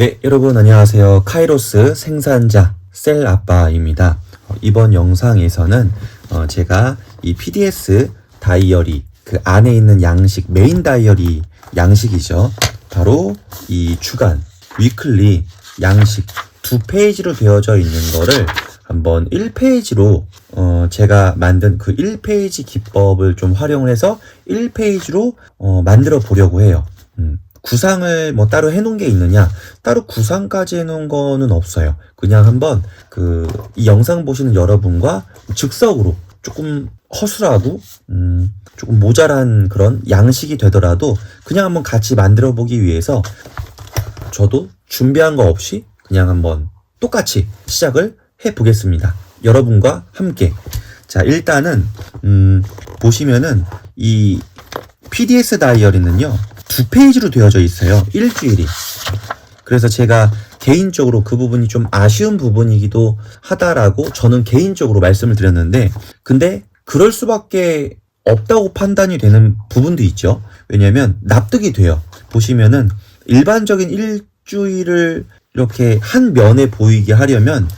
네, 여러분 안녕하세요. 카이로스 생산자 셀 아빠입니다. 어, 이번 영상에서는 어, 제가 이 PDS 다이어리 그 안에 있는 양식 메인 다이어리 양식이죠. 바로 이 주간 위클리 양식 두 페이지로 되어져 있는 거를 한번 1페이지로 어 제가 만든 그 1페이지 기법을 좀 활용을 해서 1페이지로 어 만들어 보려고 해요. 음. 구상을 뭐 따로 해놓은 게 있느냐? 따로 구상까지 해놓은 거는 없어요. 그냥 한번 그 이 영상 보시는 여러분과 즉석으로 조금 허술하고 음 조금 모자란 그런 양식이 되더라도 그냥 한번 같이 만들어 보기 위해서 저도 준비한 거 없이 그냥 한번 똑같이 시작을 해 보겠습니다. 여러분과 함께. 자, 일단은 음 보시면은 이 PDS 다이어리는요. 두 페이지로 되어져 있어요. 일주일이. 그래서 제가 개인적으로 그 부분이 좀 아쉬운 부분이기도 하다라고 저는 개인적으로 말씀을 드렸는데, 근데 그럴 수밖에 없다고 판단이 되는 부분도 있죠. 왜냐면 납득이 돼요. 보시면은 일반적인 일주일을 이렇게 한 면에 보이게 하려면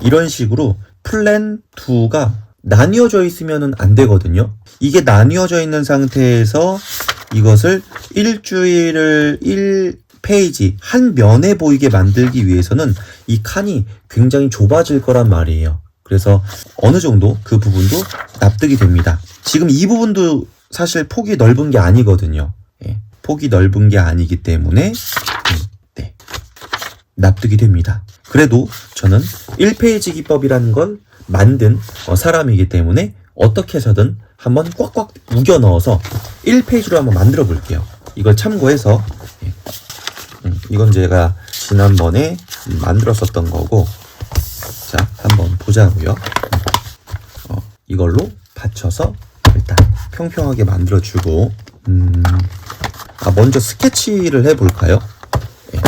이런 식으로 플랜 2가 나뉘어져 있으면은 안 되거든요. 이게 나뉘어져 있는 상태에서 이것을 일주일을 1페이지 한 면에 보이게 만들기 위해서는 이 칸이 굉장히 좁아질 거란 말이에요. 그래서 어느 정도 그 부분도 납득이 됩니다. 지금 이 부분도 사실 폭이 넓은 게 아니거든요. 예, 폭이 넓은 게 아니기 때문에 음, 네, 납득이 됩니다. 그래도 저는 1페이지 기법이라는 걸 만든 어, 사람이기 때문에 어떻게 해서든 한번 꽉꽉 우겨 넣어서 1페이지로 한번 만들어 볼게요. 이걸 참고해서 예. 음, 이건 제가 지난번에 음, 만들었었던 거고 자 한번 보자고요. 어, 이걸로 받쳐서 일단 평평하게 만들어 주고 음, 아 먼저 스케치를 해볼까요? 예.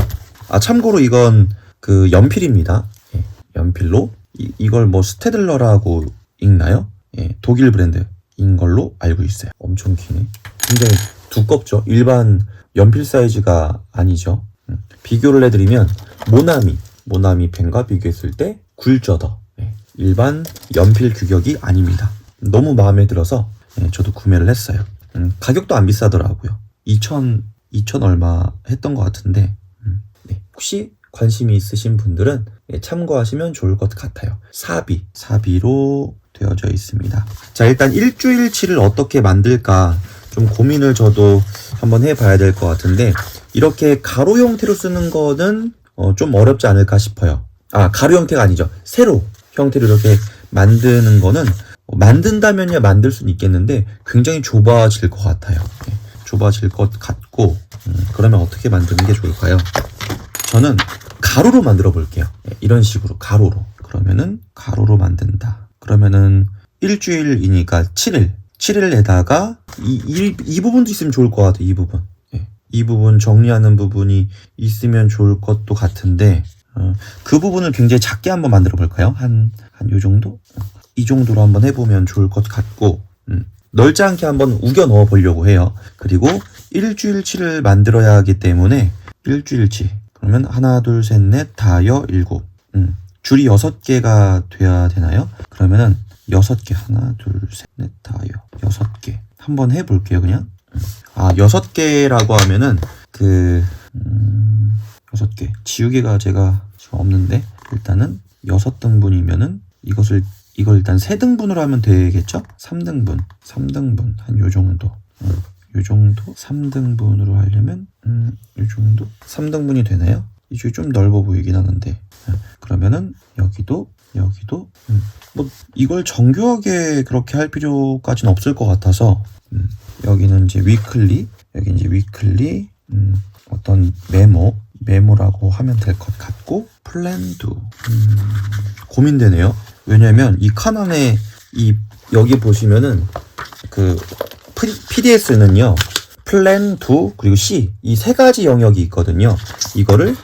아 참고로 이건 그 연필입니다. 예, 연필로 이, 이걸 뭐 스테들러라고 읽나요? 예, 독일 브랜드 인 걸로 알고 있어요. 엄청 기네. 굉장히 두껍죠. 일반 연필 사이즈가 아니죠. 음, 비교를 해드리면 모나미, 모나미 펜과 비교했을 때 굴저더. 예, 일반 연필 규격이 아닙니다. 너무 마음에 들어서 예, 저도 구매를 했어요. 음, 가격도 안 비싸더라고요. 2천, 2천 얼마 했던 것 같은데 음, 네, 혹시 관심이 있으신 분들은 예, 참고하시면 좋을 것 같아요. 사비, 사비로 되어져 있습니다. 자, 일단 일주일치를 어떻게 만들까 좀 고민을 저도 한번 해봐야 될 것 같은데 이렇게 가로 형태로 쓰는 거는 어, 좀 어렵지 않을까 싶어요. 아, 가로 형태가 아니죠. 세로 형태로 이렇게 만드는 거는 어, 만든다면야 만들 수는 있겠는데 굉장히 좁아질 것 같아요. 예, 좁아질 것 같고 음, 그러면 어떻게 만드는 게 좋을까요? 저는 가로로 만들어 볼게요. 예, 이런 식으로 가로로. 그러면은 가로로 만든다. 그러면은 일주일이니까 7일. 7일에다가 이, 이, 이 부분도 있으면 좋을 것 같아요. 이 부분. 예, 이 부분 정리하는 부분이 있으면 좋을 것도 같은데 어, 그 부분을 굉장히 작게 한번 만들어 볼까요? 한, 한 요 정도? 어, 이 정도로 한번 해보면 좋을 것 같고, 음, 넓지 않게 한번 우겨 넣어 보려고 해요. 그리고 일주일치를 만들어야 하기 때문에 일주일치. 그러면 하나, 둘, 셋, 넷, 다여, 일곱. 음, 줄이 여섯 개가 돼야 되나요? 그러면은 여섯 개. 하나, 둘, 셋, 넷, 다여. 여섯 개. 한번 해볼게요, 그냥. 음. 아, 여섯 개라고 하면은 그, 음, 여섯 개. 지우개가 제가 지금 없는데 일단은 여섯 등분이면은 이것을 이걸 일단 세 등분으로 하면 되겠죠? 3등분, 3등분 한 요 정도. 음, 요 정도 3등분으로 하려면 음, 요 정도 3등분이 되나요? 이쪽이 좀 넓어 보이긴 하는데 음, 그러면은 여기도 여기도 음, 뭐 이걸 정교하게 그렇게 할 필요까지는 없을 것 같아서 음, 여기는 이제 위클리 여기 이제 위클리 음, 어떤 메모 메모라고 하면 될 것 같고 플랜도 음, 고민되네요. 왜냐면 이칸 안에 이 여기 보시면은 그 PDS는요 플랜 2 그리고 C 이 세 가지 영역이 있거든요. 이거를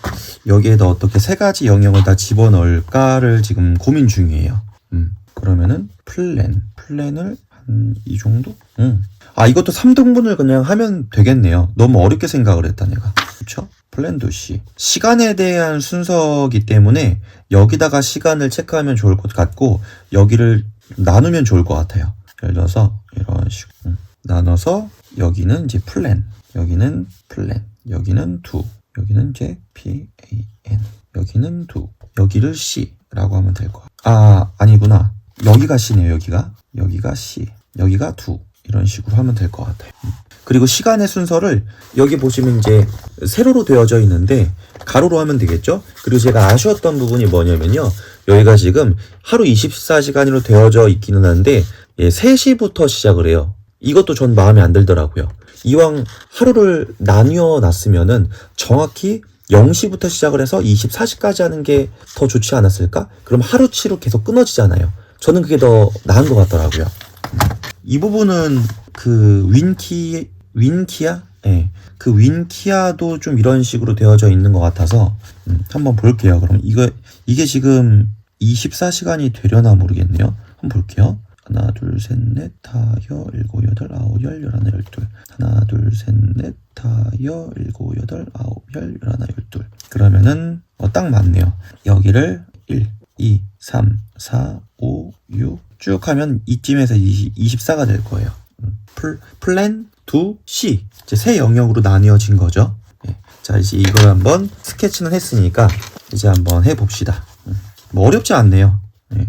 여기에다 어떻게 세 가지 영역을 다 집어넣을까를 지금 고민 중이에요. 음, 그러면은 플랜 플랜을 한 이 정도? 음. 아 이것도 3등분을 그냥 하면 되겠네요. 너무 어렵게 생각을 했다 내가. 그렇죠? 플랜도 C. 시간에 대한 순서기 때문에 여기다가 시간을 체크하면 좋을 것 같고 여기를 나누면 좋을 것 같아요. 예를 들어서 이런 식으로 음, 나눠서 여기는 이제 플랜, 여기는 플랜, 여기는 두, 여기는 이제 P A N, 여기는 두, 여기를 C라고 하면 될것 같아. 아 아니구나. 여기가 C네요. 여기가 여기가 C, 여기가 두 이런 식으로 하면 될 것 같아요. 음. 그리고 시간의 순서를 여기 보시면 이제 세로로 되어져 있는데 가로로 하면 되겠죠? 그리고 제가 아쉬웠던 부분이 뭐냐면요. 여기가 지금 하루 24시간으로 되어져 있기는 한데 예, 3시부터 시작을 해요. 이것도 전 마음에 안 들더라고요. 이왕 하루를 나뉘어 놨으면은 정확히 0시부터 시작을 해서 24시까지 하는 게 더 좋지 않았을까? 그럼 하루치로 계속 끊어지잖아요. 저는 그게 더 나은 것 같더라고요. 이 부분은 그 윈키 윈키아 예. 그 윈키아도 좀 이런 식으로 되어져 있는 것 같아서 음, 한번 볼게요. 그럼 이거 이게 지금 24시간이 되려나 모르겠네요. 한번 볼게요. 하나 둘 셋 넷 다여 일곱 여덟 아홉 열 열하나 열둘 하나 둘 셋 넷 다여 일곱 여덟 아홉 열 열하나 열둘 그러면은 어, 딱 맞네요. 여기를 1, 2, 3, 4, 5, 6 쭉 하면 이쯤에서 24가 될 거예요. 음, 플, 플랜 2 C 이제 세 영역으로 나뉘어진 거죠. 예. 자 이제 이걸 한번 스케치는 했으니까 이제 한번 해봅시다. 음, 뭐 어렵지 않네요. 예.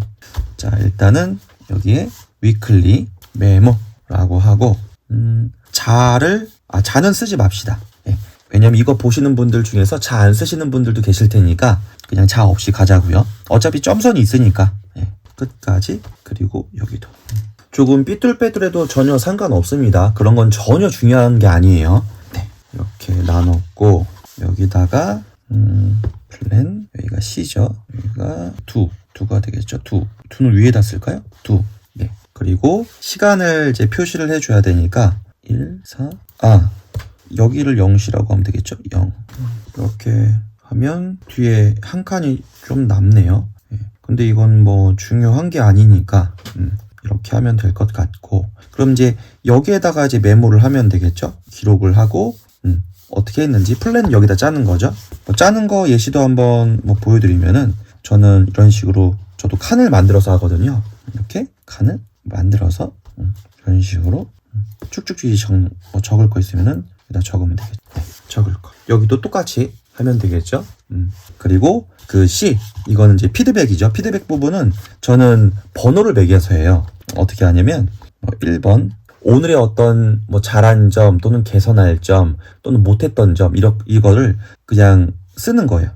자 일단은 여기에 위클리 메모라고 하고 음, 자를 아 자는 쓰지 맙시다. 예. 왜냐면 이거 보시는 분들 중에서 자 안 쓰시는 분들도 계실 테니까 그냥 자 없이 가자고요. 어차피 점선이 있으니까 예. 끝까지 그리고 여기도 음. 조금 삐뚤빼뚤해도 전혀 상관없습니다. 그런 건 전혀 중요한 게 아니에요. 네, 이렇게 나눴고 여기다가 음, 플랜 여기가 C죠. 여기가 두 두가 되겠죠. 두 두는 위에다 쓸까요? 두. 네. 그리고 시간을 이제 표시를 해줘야 되니까 1, 4, 아 여기를 0시라고 하면 되겠죠. 0. 이렇게 하면 뒤에 한 칸이 좀 남네요. 예. 근데 이건 뭐 중요한 게 아니니까 음, 이렇게 하면 될 것 같고 그럼 이제 여기에다가 이제 메모를 하면 되겠죠. 기록을 하고 음, 어떻게 했는지 플랜 여기다 짜는 거죠. 뭐 짜는 거 예시도 한번 뭐 보여드리면은 저는 이런 식으로 저도 칸을 만들어서 하거든요. 이렇게 칸을 만들어서 음, 이런 식으로 음, 쭉쭉쭉 적, 뭐 적을 거 있으면은 여기다 적으면 되겠죠. 네, 적을 거. 여기도 똑같이 하면 되겠죠. 음, 그리고 그 C 이거는 이제 피드백이죠. 피드백 부분은 저는 번호를 매겨서 해요. 어떻게 하냐면 뭐 1번 오늘의 어떤 뭐 잘한 점 또는 개선할 점 또는 못했던 점 이러 이거를 그냥 쓰는 거예요.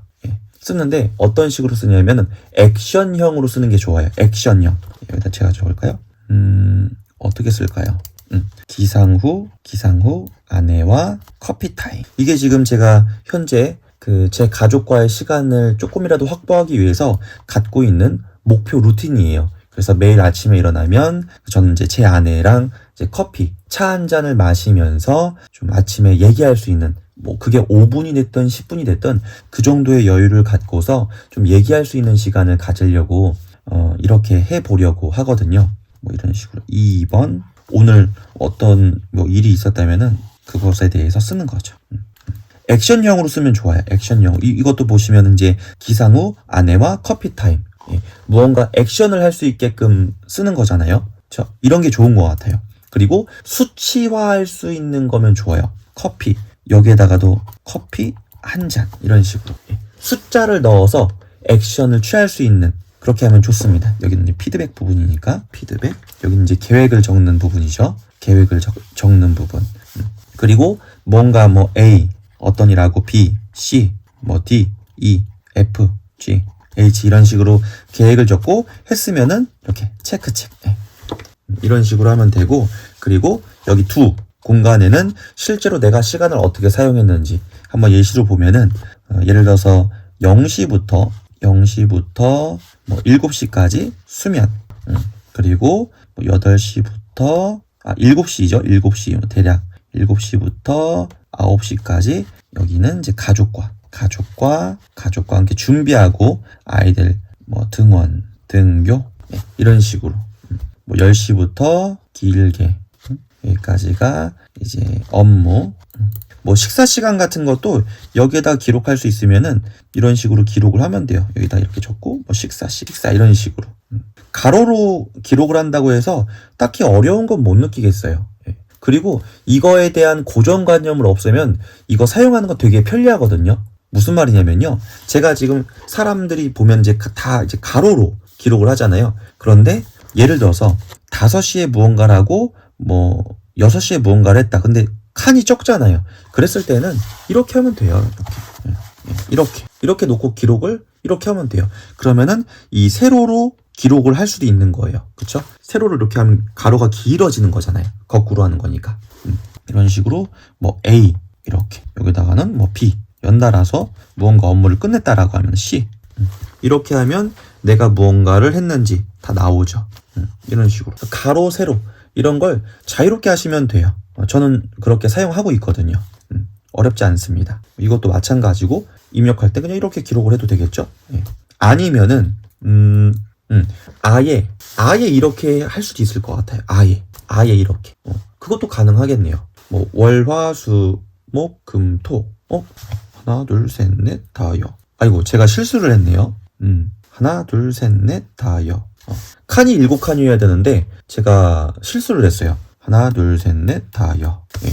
예. 쓰는데 어떤 식으로 쓰냐면은 액션형으로 쓰는 게 좋아요. 액션형 여기다 제가 적을까요? 음 어떻게 쓸까요? 음, 기상 후 기상 후 아내와 커피 타임 이게 지금 제가 현재 그 제 가족과의 시간을 조금이라도 확보하기 위해서 갖고 있는 목표 루틴이에요. 그래서 매일 아침에 일어나면 저는 이제 제 아내랑 이제 커피, 차 한 잔을 마시면서 좀 아침에 얘기할 수 있는 뭐 그게 5분이 됐든 10분이 됐든 그 정도의 여유를 갖고서 좀 얘기할 수 있는 시간을 가지려고 어 이렇게 해 보려고 하거든요. 뭐 이런 식으로 2번 오늘 어떤 뭐 일이 있었다면은 그것에 대해서 쓰는 거죠. 음. 액션형으로 쓰면 좋아요. 액션형. 이, 이것도 보시면 이제 기상 후 아내와 커피 타임. 예, 무언가 액션을 할 수 있게끔 쓰는 거잖아요. 저 이런 게 좋은 것 같아요. 그리고 수치화할 수 있는 거면 좋아요. 커피 여기에다가도 커피 한 잔 이런 식으로 예, 숫자를 넣어서 액션을 취할 수 있는 그렇게 하면 좋습니다. 여기는 이제 피드백 부분이니까 피드백 여기는 이제 계획을 적는 부분이죠. 계획을 적, 적는 부분 음. 그리고 뭔가 뭐 A 어떤 일하고 B, C, 뭐 D, E, F, G, H 이런 식으로 계획을 적고 했으면은 이렇게 체크 체크 네. 이런 식으로 하면 되고 그리고 여기 두 공간에는 실제로 내가 시간을 어떻게 사용했는지 한번 예시로 보면은 어, 예를 들어서 0시부터 0시부터 뭐 7시까지 수면 음, 그리고 뭐 8시부터 아 7시죠? 7시 대략 7시부터 9시까지 여기는 이제 가족과 가족과 가족과 함께 준비하고 아이들 뭐 등원 등교 네, 이런 식으로. 음, 뭐 10시부터 길게. 음, 여기까지가 이제 업무 음, 뭐 식사 시간 같은 것도 여기에다 기록할 수 있으면은 이런 식으로 기록을 하면 돼요. 여기다 이렇게 적고 뭐 식사 식사 이런 식으로. 음. 가로로 기록을 한다고 해서 딱히 어려운 건 못 느끼겠어요. 예. 그리고 이거에 대한 고정관념을 없애면 이거 사용하는 건 되게 편리하거든요. 무슨 말이냐면요. 제가 지금 사람들이 보면 이제 가- 다 이제 가로로 기록을 하잖아요. 그런데 예를 들어서 5시에 무언가라고 뭐 6시에 무언가를 했다. 근데 칸이 적잖아요. 그랬을 때는 이렇게 하면 돼요. 이렇게. 예, 예, 이렇게. 이렇게 놓고 기록을 이렇게 하면 돼요. 그러면은 이 세로로 기록을 할 수도 있는 거예요. 그쵸? 세로를 이렇게 하면 가로가 길어지는 거잖아요. 거꾸로 하는 거니까. 음, 이런 식으로 뭐 A 이렇게 여기다가는 뭐 B 연달아서 무언가 업무를 끝냈다라고 하면 C 음, 이렇게 하면 내가 무언가를 했는지 다 나오죠. 음, 이런 식으로 가로 세로 이런 걸 자유롭게 하시면 돼요. 어, 저는 그렇게 사용하고 있거든요. 음, 어렵지 않습니다. 이것도 마찬가지고 입력할 때 그냥 이렇게 기록을 해도 되겠죠. 예. 아니면은 음, 음, 아예 아예 이렇게 할 수도 있을 것 같아요. 아예 아예 이렇게 어, 그것도 가능하겠네요. 뭐 월화수목금토 어 하나 둘셋넷 다여 아이고 제가 실수를 했네요. 음 하나 둘셋넷 다여 어, 칸이 일곱 칸이어야 되는데 제가 실수를 했어요. 하나 둘 셋 넷 다 여 예.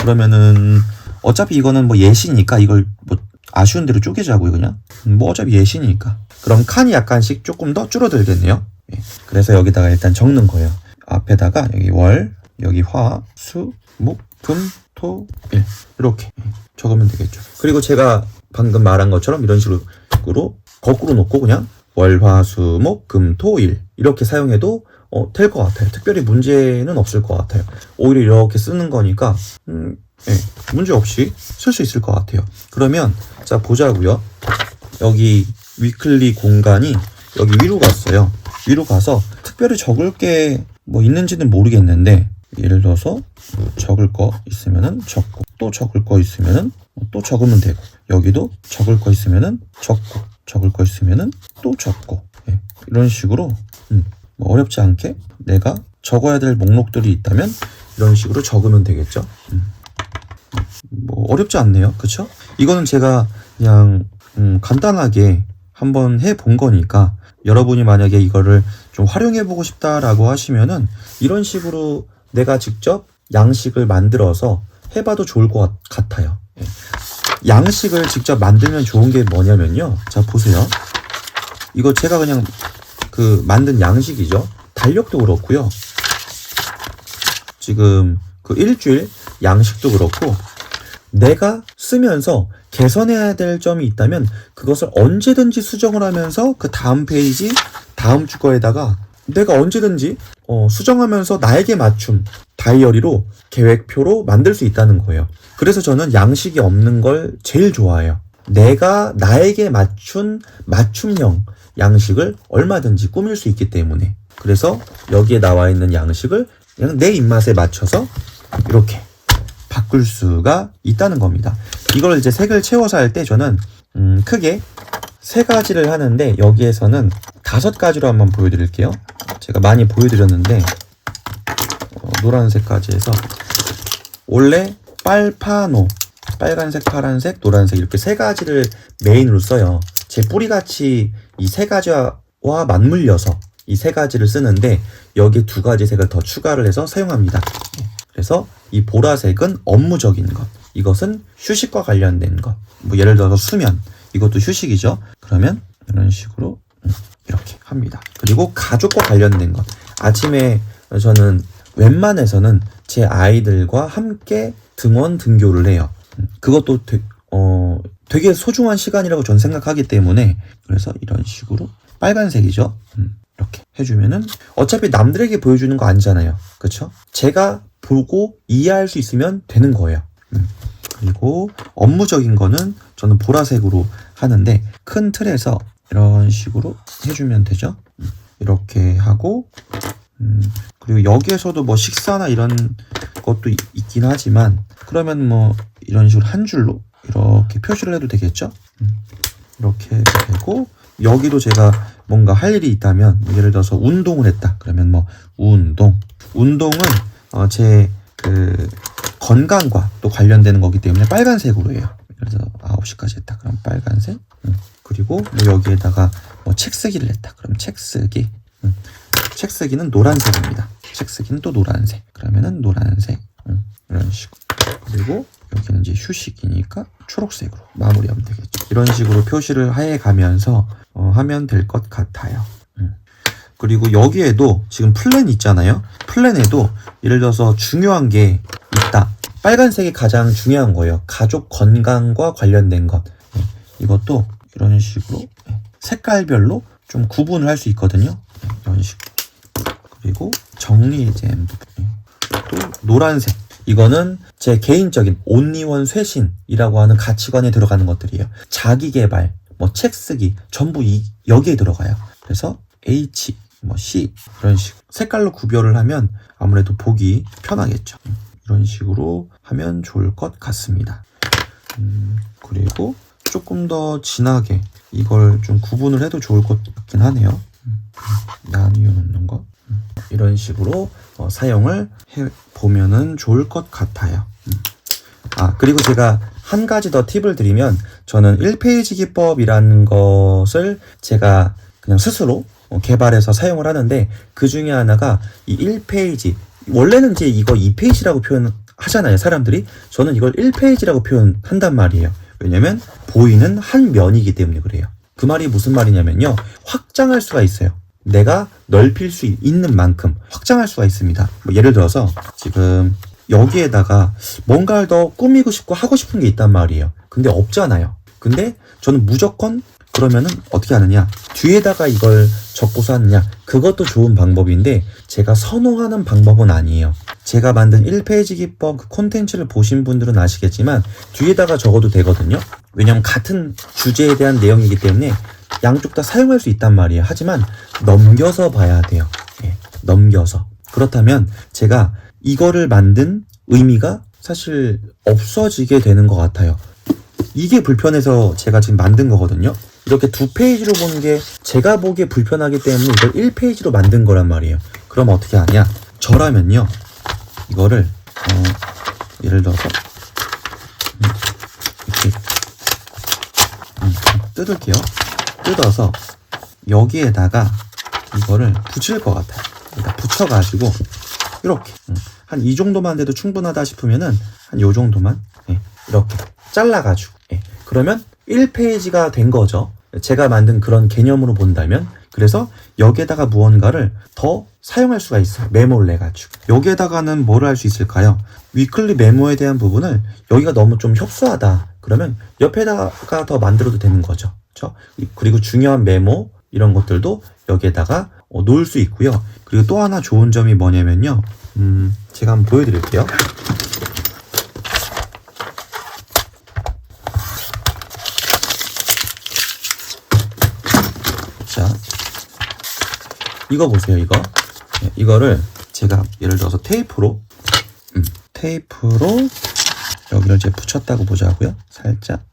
그러면은 어차피 이거는 뭐 예시니까 이걸 뭐 아쉬운 대로 쪼개자고요 그냥? 음, 뭐 어차피 예시니까. 그럼 칸이 약간씩 조금 더 줄어들겠네요. 예. 그래서 여기다가 일단 적는 거예요. 앞에다가 여기 월 여기 화 수 목 금 토 일. 이렇게 예, 적으면 되겠죠. 그리고 제가 방금 말한 것처럼 이런 식으로 거꾸로 놓고 그냥 월화수목금토일 이렇게 사용해도 어, 될 것 같아요. 특별히 문제는 없을 것 같아요. 오히려 이렇게 쓰는 거니까, 음, 예, 문제 없이 쓸 수 있을 것 같아요. 그러면, 자, 보자고요 여기 위클리 공간이 여기 위로 갔어요. 위로 가서 특별히 적을 게 뭐 있는지는 모르겠는데, 예를 들어서 뭐 적을 거 있으면은 적고, 또 적을 거 있으면은 또 적으면 되고, 여기도 적을 거 있으면은 적고, 적을 거 있으면은 또 적고, 예, 이런 식으로, 음, 뭐 어렵지 않게 내가 적어야 될 목록들이 있다면 이런 식으로 적으면 되겠죠. 음. 뭐 어렵지 않네요. 그쵸? 이거는 제가 그냥 음, 간단하게 한번 해 본 거니까 여러분이 만약에 이거를 좀 활용해 보고 싶다라고 하시면은 이런 식으로 내가 직접 양식을 만들어서 해봐도 좋을 것 같- 같아요. 예. 양식을 직접 만들면 좋은 게 뭐냐면요. 자 보세요. 이거 제가 그냥 그 만든 양식이죠. 달력도 그렇고요. 지금 그 일주일 양식도 그렇고 내가 쓰면서 개선해야 될 점이 있다면 그것을 언제든지 수정을 하면서 그 다음 페이지 다음 주 거에다가 내가 언제든지 어, 수정하면서 나에게 맞춤 다이어리로 계획표로 만들 수 있다는 거예요. 그래서 저는 양식이 없는 걸 제일 좋아해요. 내가 나에게 맞춘 맞춤형 양식을 얼마든지 꾸밀 수 있기 때문에 그래서 여기에 나와 있는 양식을 그냥 내 입맛에 맞춰서 이렇게 바꿀 수가 있다는 겁니다. 이걸 이제 색을 채워서 할 때 저는 음, 크게 세 가지를 하는데 여기에서는 다섯 가지로 한번 보여드릴게요. 제가 많이 보여드렸는데 어, 노란색까지 해서 원래 빨파노 빨간색, 파란색, 노란색 이렇게 세 가지를 메인으로 써요. 제 뿌리같이 이 세 가지와 맞물려서 이 세 가지를 쓰는데 여기에 두 가지 색을 더 추가를 해서 사용합니다. 네. 그래서 이 보라색은 업무적인 것, 이것은 휴식과 관련된 것. 뭐 예를 들어서 수면, 이것도 휴식이죠. 그러면 이런 식으로 음, 이렇게 합니다. 그리고 가족과 관련된 것. 아침에 저는 웬만해서는 제 아이들과 함께 등원 등교를 해요. 음, 그것도 되, 어, 되게 소중한 시간이라고 저는 생각하기 때문에 그래서 이런 식으로 빨간색이죠. 음, 이렇게 해주면은 어차피 남들에게 보여주는 거 아니잖아요. 그쵸? 제가 보고 이해할 수 있으면 되는 거예요. 음, 그리고 업무적인 거는 저는 보라색으로 하는데 큰 틀에서 이런 식으로 해주면 되죠. 음, 이렇게 하고 음, 그리고 여기에서도 뭐 식사나 이런 것도 있, 있긴 하지만 그러면 뭐 이런 식으로 한 줄로 이렇게 표시를 해도 되겠죠. 음, 이렇게 해도 되고 여기도 제가 뭔가 할 일이 있다면 예를 들어서 운동을 했다 그러면 뭐 운동 운동은 어, 제그 건강과 또 관련되는 거기 때문에 빨간색으로 해요. 그래서 9시까지 했다. 그럼 빨간색. 음. 그리고 뭐 여기에다가 뭐 책 쓰기를 했다. 그럼 책 쓰기. 음. 책 쓰기는 노란색입니다. 책 쓰기는 또 노란색. 그러면은 노란색. 음. 이런 식으로. 그리고 여기는 이제 휴식이니까 초록색으로 마무리하면 되겠죠. 이런 식으로 표시를 해 가면서 어, 하면 될 것 같아요. 음. 그리고 여기에도 지금 플랜 있잖아요. 플랜에도 예를 들어서 중요한 게 있다. 빨간색이 가장 중요한 거예요. 가족 건강과 관련된 것. 네, 이것도 이런 식으로 네, 색깔별로 좀 구분을 할 수 있거든요. 네, 이런 식으로. 그리고 정리잼 부분. 또 노란색. 이거는 제 개인적인 온리원 쇄신이라고 하는 가치관에 들어가는 것들이에요. 자기 개발, 뭐 책 쓰기 전부 이 여기에 들어가요. 그래서 H, 뭐 C 이런 식 색깔로 구별을 하면 아무래도 보기 편하겠죠. 음, 이런 식으로 하면 좋을 것 같습니다. 음, 그리고 조금 더 진하게 이걸 좀 구분을 해도 좋을 것 같긴 하네요. 음, 나뉘어 놓는 거. 음, 이런 식으로 어, 사용을 해 보면은 좋을 것 같아요. 음. 아, 그리고 제가 한 가지 더 팁을 드리면 저는 1페이지 기법이라는 것을 제가 그냥 스스로 어, 개발해서 사용을 하는데 그 중에 하나가 이 1페이지 원래는 이제 이거 2페이지라고 표현하잖아요 사람들이. 저는 이걸 1페이지라고 표현한단 말이에요. 왜냐면 보이는 한 면이기 때문에 그래요. 그 말이 무슨 말이냐면요. 확장할 수가 있어요. 내가 넓힐 수 있는 만큼 확장할 수가 있습니다. 뭐 예를 들어서 지금 여기에다가 뭔가를 더 꾸미고 싶고 하고 싶은 게 있단 말이에요. 근데 없잖아요. 근데 저는 무조건 그러면은 어떻게 하느냐? 뒤에다가 이걸 적고서 하느냐? 그것도 좋은 방법인데 제가 선호하는 방법은 아니에요. 제가 만든 1페이지 기법 그 콘텐츠를 보신 분들은 아시겠지만 뒤에다가 적어도 되거든요. 왜냐면 같은 주제에 대한 내용이기 때문에 양쪽 다 사용할 수 있단 말이에요. 하지만 넘겨서 봐야 돼요. 예, 넘겨서. 그렇다면 제가 이거를 만든 의미가 사실 없어지게 되는 것 같아요. 이게 불편해서 제가 지금 만든 거거든요. 이렇게 두 페이지로 보는 게 제가 보기에 불편하기 때문에 이걸 1페이지로 만든 거란 말이에요. 그럼 어떻게 하냐? 저라면요. 이거를 어, 예를 들어서 음, 이렇게 음, 뜯을게요. 뜯어서 여기에다가 이거를 붙일 것 같아요. 그러니까 붙여가지고 이렇게 한 이 정도만 돼도 충분하다 싶으면은 한 요 정도만 예, 이렇게 잘라가지고 예, 그러면 1페이지가 된 거죠. 제가 만든 그런 개념으로 본다면 그래서 여기에다가 무언가를 더 사용할 수가 있어요. 메모를 내 가지고 여기에다가는 뭘할수 있을까요? 위클리 메모에 대한 부분을 여기가 너무 좀 협소하다. 그러면 옆에다가 더 만들어도 되는 거죠. 그리고 중요한 메모 이런 것들도 여기에다가 어, 놓을 수 있고요. 그리고 또 하나 좋은 점이 뭐냐면요. 음, 제가 한번 보여드릴게요. 이거 보세요, 이거. 네, 이거를 제가 예를 들어서 테이프로, 음, 테이프로 여기를 이제 붙였다고 보자고요. 살짝,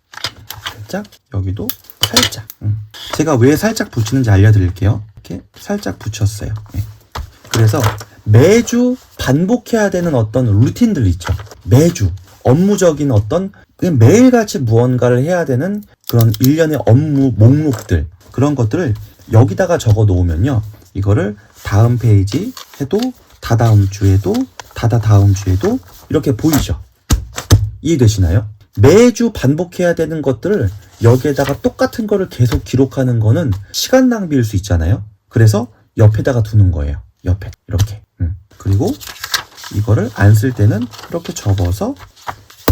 살짝, 여기도 살짝. 음. 제가 왜 살짝 붙이는지 알려드릴게요. 이렇게 살짝 붙였어요. 네. 그래서 매주 반복해야 되는 어떤 루틴들 있죠. 매주 업무적인 어떤 그냥 매일같이 무언가를 해야 되는 그런 일련의 업무 목록들 그런 것들을 여기다가 적어 놓으면요. 이거를 다음 페이지 해도 다다음 주에도 다다 다음 주에도 이렇게 보이죠. 이해되시나요? 매주 반복해야 되는 것들을 여기에다가 똑같은 거를 계속 기록하는 거는 시간 낭비일 수 있잖아요. 그래서 옆에다가 두는 거예요. 옆에 이렇게. 음. 그리고 이거를 안 쓸 때는 이렇게 접어서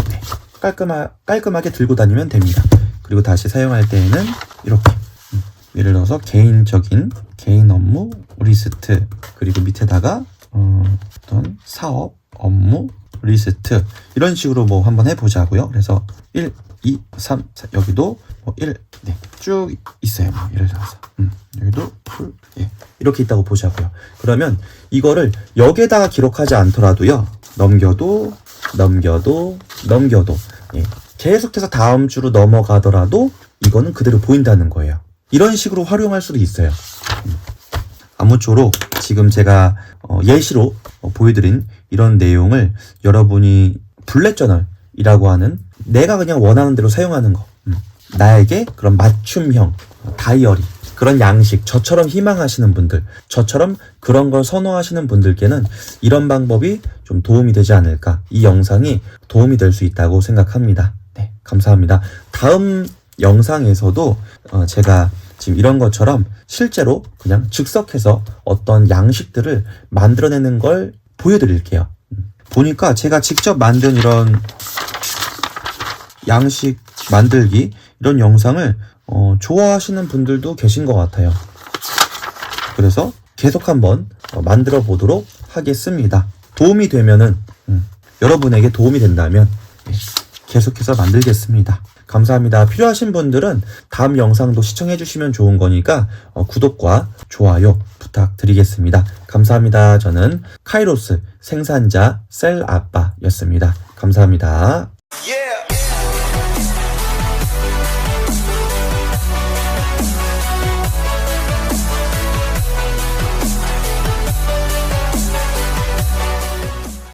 네, 깔끔하, 깔끔하게 들고 다니면 됩니다. 그리고 다시 사용할 때에는 이렇게 음. 예를 들어서 개인적인 개인 업무 리스트 그리고 밑에다가 어, 어떤 사업 업무 리스트 이런 식으로 뭐 한번 해보자고요. 그래서 1, 2, 3, 4 여기도 뭐 1, 네, 쭉 있어요. 뭐 예를 들어서 음, 여기도 풀, 예, 이렇게 있다고 보자고요. 그러면 이거를 여기에다가 기록하지 않더라도요. 넘겨도 넘겨도 넘겨도 예, 계속해서 다음 주로 넘어가더라도 이거는 그대로 보인다는 거예요. 이런 식으로 활용할 수도 있어요. 음. 아무쪼록 지금 제가 어, 예시로 어, 보여드린 이런 내용을 여러분이 블랙 저널이라고 하는 내가 그냥 원하는 대로 사용하는 거. 음. 나에게 그런 맞춤형 어, 다이어리 그런 양식 저처럼 희망하시는 분들 저처럼 그런 걸 선호하시는 분들께는 이런 방법이 좀 도움이 되지 않을까 이 영상이 도움이 될 수 있다고 생각합니다 네 감사합니다 다음 영상에서도 어, 제가 지금 이런 것처럼 실제로 그냥 즉석해서 어떤 양식들을 만들어내는 걸 보여드릴게요 음. 보니까 제가 직접 만든 이런 양식 만들기 이런 영상을 어, 좋아하시는 분들도 계신 것 같아요. 그래서 계속 한번 어, 만들어 보도록 하겠습니다. 도움이 되면은 음, 여러분에게 도움이 된다면 예, 계속해서 만들겠습니다. 감사합니다. 필요하신 분들은 다음 영상도 시청해 주시면 좋은 거니까 어, 구독과 좋아요 부탁드리겠습니다. 감사합니다. 저는 카이로스 생산자 셀 아빠였습니다. 감사합니다. Yeah.